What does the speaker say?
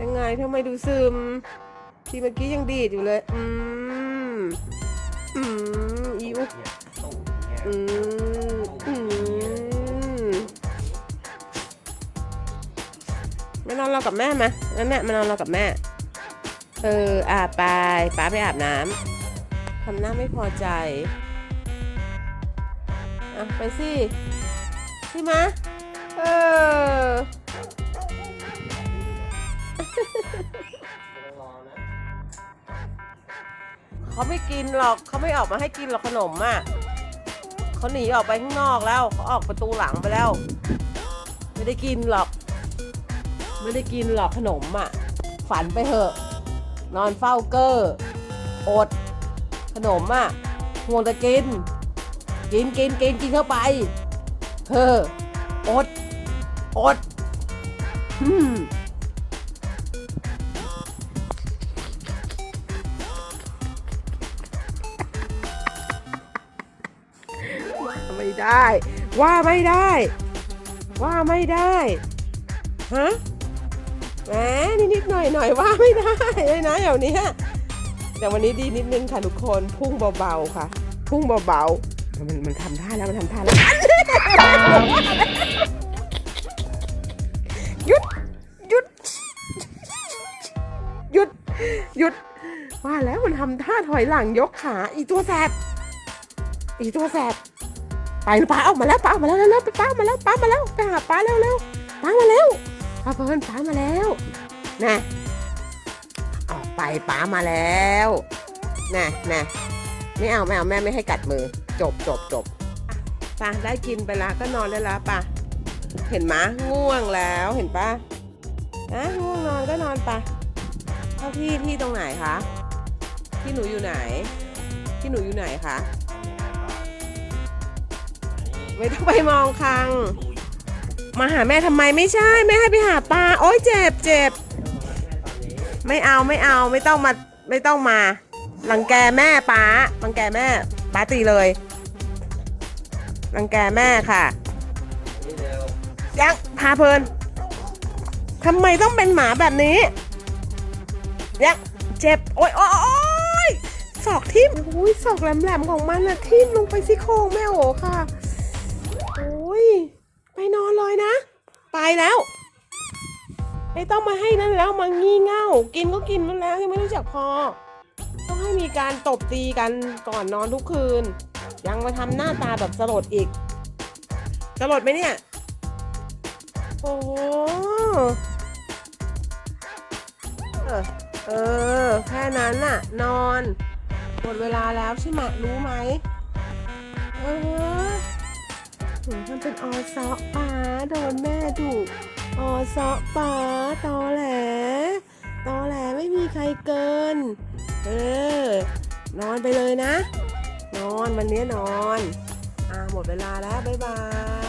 ยังไงทำไมดูซึม ทีเมื่อกี้ยังดีดอยู่เลย อืม อืมอีอุกเนี่ยตู้เนี่ยอืม อืมมานอนรอกับแม่มางั้นแม่มานอนรอกับแม่ เอออาบไปป้าไปอาบน้ำทำหน้าไม่พอใจ อะ ไปสิ ใช่ไหมะเออ เขาไม่กินหรอกเขาไม่ออกมาให้กินหรอกขนมอะเขาหนีออกไปข้างนอกแล้วเขาออกประตูหลังไปแล้ว ไม่ได้กินหรอก ไม่ได้กินหรอกขนมอะ ฝันไปเถอะ นอนเฝ้าเกอร์อด ขนมอะห่วงแต่กิน กินกินกินกินเข้าไปเธออดอดอืม ไม่ได้ ว่าไม่ได้ ว่าไม่ได้ฮะแหมนิดนิดๆหน่อยหน่อยๆว่าไม่ได้เลยนะเดี๋ยวนี้แต่วันนี้ดีนิดนึงค่ะทุกคนพุ่งเบาๆค่ะ พุ่งเบาๆมันมันทำท่าแล้วมันทำท่าแล้วหยุดหยุดหยุดหยุดว่าแล้วมันทำท่าถอยหลังยกขา อีตัวแสบอีตัวแสบ ไปป้าออกมาแล้วป้าออกมาแล้วเร็วๆป้ามาแล้วป้ามาแล้วไปหาป้าเร็วเร็วๆป้ามาแล้วป้าเพิ่นป้ามาแล้วนะออกไปป้ามาแล้วนะนะไม่เอาไม่เอาแม่ไม่ให้กัดมือ จบจบจบป้าได้กินไปละก็นอนได้ละป้าเห็นไหมง่วงแล้วเห็นป้านะง่วงนอนก็นอนไปเข้าที่ที่ตรงไหนคะที่หนูอยู่ไหน ที่หนูอยู่ไหนคะ ไม่ต้องไปมองคัง มาหาแม่ทำไมไม่ใช่ แม่ให้ไปหาปลาโอ๊ยเจ็บเจ็บไม่เอาไม่เอาไม่ต้องมาไม่ต้องมารังแกแม่ป้ารังแกแม่ป้าตีเลยรังแกแม่ค่ะยังพาเพลินทำไมต้องเป็นหมาแบบนี้ยังเจ็บโอ๊ยโอ๊ยศอกทิ่มโอ้ยศอกแหลมๆของมันอะทิ่มลงไปซี่โครงแม่โอค่ะ อ้ยไปนอนเลยนะ ไปแล้ว ไม่ต้องมาให้นั่นแล้วมางี่เง่า กินก็กินมันแล้วยังไม่รู้จักพอ ต้องให้มีการตบตีกันก่อนนอนทุกคืน ยังมาทำหน้าตาแบบสลดอีก สลดไหมเนี่ย โอ้เออเออแค่นั้นน่ะ นอน หมดเวลาแล้วใช่ไหมรู้ไหม เออ ถึงมันเป็นอซอป้าโดนแม่ดุอซอป้าตอแหลตอแหลไม่มีใครเกิน เออนอนไปเลยนะ นอนวันนี้นอน อ่าหมดเวลาแล้ว บ๊ายบาย